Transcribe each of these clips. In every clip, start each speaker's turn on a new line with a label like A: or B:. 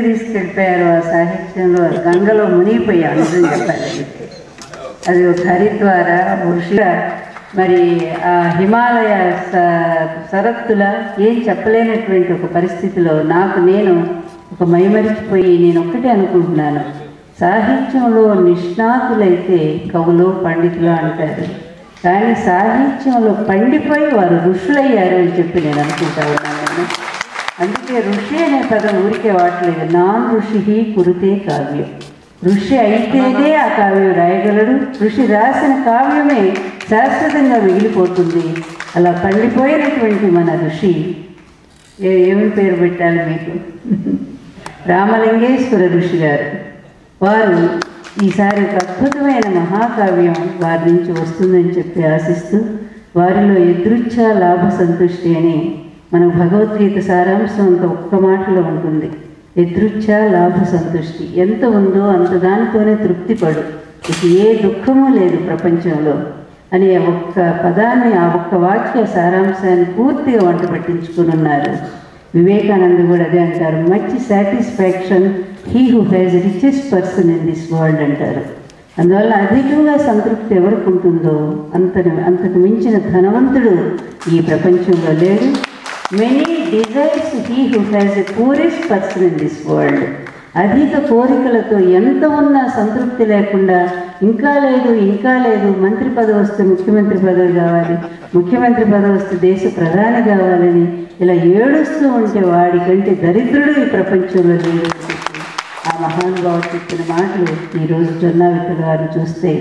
A: తీసుకెళ్ళిపోయారు ఆ సాహిత్యంలో గంగలో మునిగిపోయాం నిజం చెప్పాలి అది ఒక హరిద్వార ఋషిగా మరి ఆ హిమాలయ స- సరత్తుల ఏం చెప్పలేనటువంటి ఒక పరిస్థితిలో నాకు నేను ఒక మైమరిచిపోయి నేను ఒక్కటే అనుకుంటున్నాను. సాహిత్యంలో నిష్ణాతులైతే కవులు పండితులు అంటారు. కానీ సాహిత్యంలో పండిపోయి వారు ఋషులయ్యారు అని చెప్పి నేను అనుకుంటా ఉన్నాను. అందుకే ఋషి అనే పదం ఊరికే వాడలేదు. నాన్ ఋషి కురితే కావ్యం. ఋషి అయితేనే ఆ కావ్యం రాయగలడు. ఋషి రాసిన కావ్యమే శాశ్వతంగా మిగిలిపోతుంది. అలా పండిపోయినటువంటి మన ఋషి ఏ ఏమి పేరు పెట్టాలి మీకు? రామలింగేశ్వర ఋషి గారు. వారు ఈసారి ఒక అద్భుతమైన మహాకావ్యం వారి నుంచి వస్తుందని చెప్పి ఆశిస్తూ వారిలో ఎదృచ్ఛ లాభ సంతుష్టి అని మన భగవద్గీత సారాంశం అంత ఒక్క మాటలో ఉంటుంది. ఎదృచ్ఛ లాభ సంతుష్టి. ఎంత ఉందో అంత దానితోనే తృప్తి పడు ఏ దుఃఖము లేదు ప్రపంచంలో. అనే ఒక్క పదాన్ని ఆ ఒక్క వాక్య సారాంశాన్ని పూర్తిగా వంట పట్టించుకుని ఉన్నారు వివేకానంద కూడా అదే అంటారు. Much satisfaction he who has richest person in this world అంటారు. అందువల్ల అధికంగా సంతృప్తి ఎవరికి ఉంటుందో అంత అంతకు మించిన ధనవంతుడు ఈ ప్రపంచంలో లేడు. Many desires he who has a poorest person in this world అధిక కోరికలతో ఎంత ఉన్నా సంతృప్తి లేకుండా ఇంకా లేదు ఇంకా లేదు మంత్రి పదవి వస్తే ముఖ్యమంత్రి పదవి కావాలి ముఖ్యమంత్రి పదవి వస్తే దేశ ప్రధాని కావాలని ఇలా ఏడుస్తూ ఉంటే వాడికంటే దరిద్రుడు ఈ ప్రపంచంలో లేదు ఆ మహానుభావుడు చెప్పిన మాటలు ఈరోజు జొన్నావికల గారు చూస్తే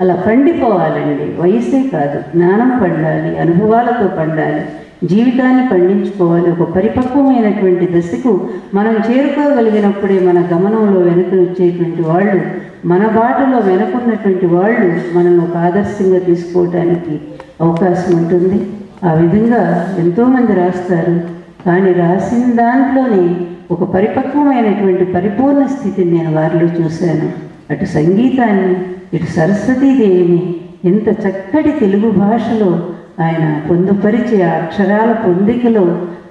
A: అలా పండిపోవాలండి. వయసే కాదు జ్ఞానం పండాలి అనుభవాలతో పండాలి. జీవితాన్ని పండించుకోవాలి. ఒక పరిపక్వమైనటువంటి దశకు మనం చేరుకోగలిగినప్పుడే మన గమనంలో వెనుక వచ్చేటువంటి వాళ్ళు మన బాటలో వెనుకున్నటువంటి వాళ్ళు మనల్ని ఒక ఆదర్శంగా తీసుకోవడానికి అవకాశం ఉంటుంది. ఆ విధంగా ఎంతోమంది రాస్తారు. కానీ రాసిన దాంట్లోనే ఒక పరిపక్వమైనటువంటి పరిపూర్ణ స్థితిని నేను వారిలో చూశాను. అటు సంగీతాన్ని ఇటు సరస్వతీదేవిని ఎంత చక్కటి తెలుగు భాషలో ఆయన పొందుపరిచే ఆ అక్షరాల పొందికలో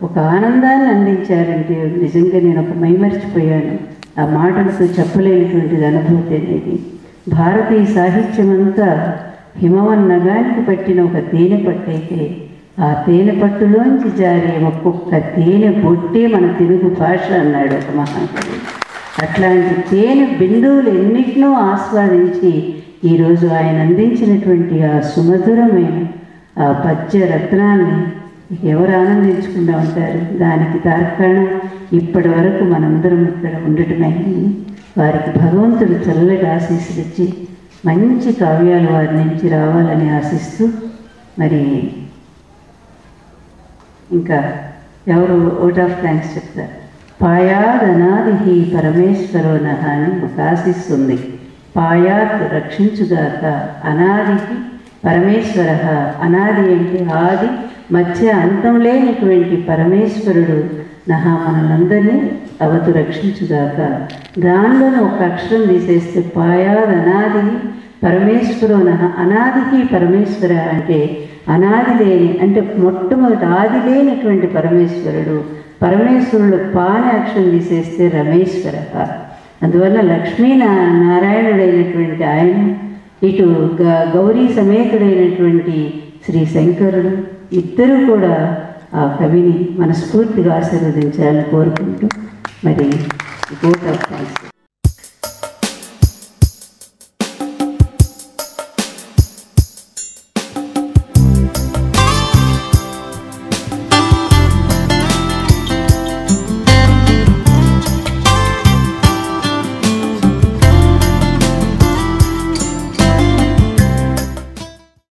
A: ఒక ఆనందాన్ని అందించారంటే నిజంగా నేను ఒక మైమర్చిపోయాను. ఆ మాటలతో చెప్పలేనటువంటిది అనుభూతి అనేది. భారతీయ సాహిత్యం అంతా హిమవన్నగానికి పట్టిన ఒక తేనె పట్టయితే ఆ తేనె పట్టులోంచి జారే ఒక్కొక్క తేనె బొట్టే మన తెలుగు భాష అన్నాడు ఒక మహాకవి. అట్లాంటి తేనె బిందువులు ఎన్నిటినో ఆస్వాదించి ఈరోజు ఆయన అందించినటువంటి ఆ సుమధురమైన ఆ పద్య రత్నాన్ని ఎవరు ఆనందించకుండా ఉంటారు? దానికి తార్కాణం ఇప్పటి వరకు మనందరం ఇక్కడ ఉండటమే. వారికి భగవంతుడు చల్లగా ఆశీస్సులు ఇచ్చి మంచి కావ్యాలు వారి నుంచి రావాలని ఆశిస్తూ మరి ఇంకా ఎవరు ఓట్ ఆఫ్ థ్యాంక్స్ చెప్తారు? పాయాదనాది పరమేశ్వరో అని ఒక ఆశిస్తుంది. పాయాత్ రక్షించుగాక అనాదికి పరమేశ్వర. అనాది అంటే ఆది మధ్య అంతం లేనటువంటి పరమేశ్వరుడు నహా మనలందరినీ అవతు రక్షించుగాక. దానిలోనే ఒక అక్షరం తీసేస్తే పాయాద్ అనాది పరమేశ్వరో నహ. అనాదికి పరమేశ్వర అంటే అనాది లేని అంటే మొట్టమొదటి ఆది లేనటువంటి పరమేశ్వరుడు. పరమేశ్వరుడు పాని అక్షరం తీసేస్తే రమేశ్వర. అందువల్ల లక్ష్మీ నారాయణుడైనటువంటి ఆయన ఇటు గ- గౌరీ సమేతుడైనటువంటి శ్రీ శంకరుడు ఇద్దరు కూడా ఆ కవిని మనస్ఫూర్తిగా ఆశీర్వదించాలని కోరుకుంటూ మరి గోట ఆఫ్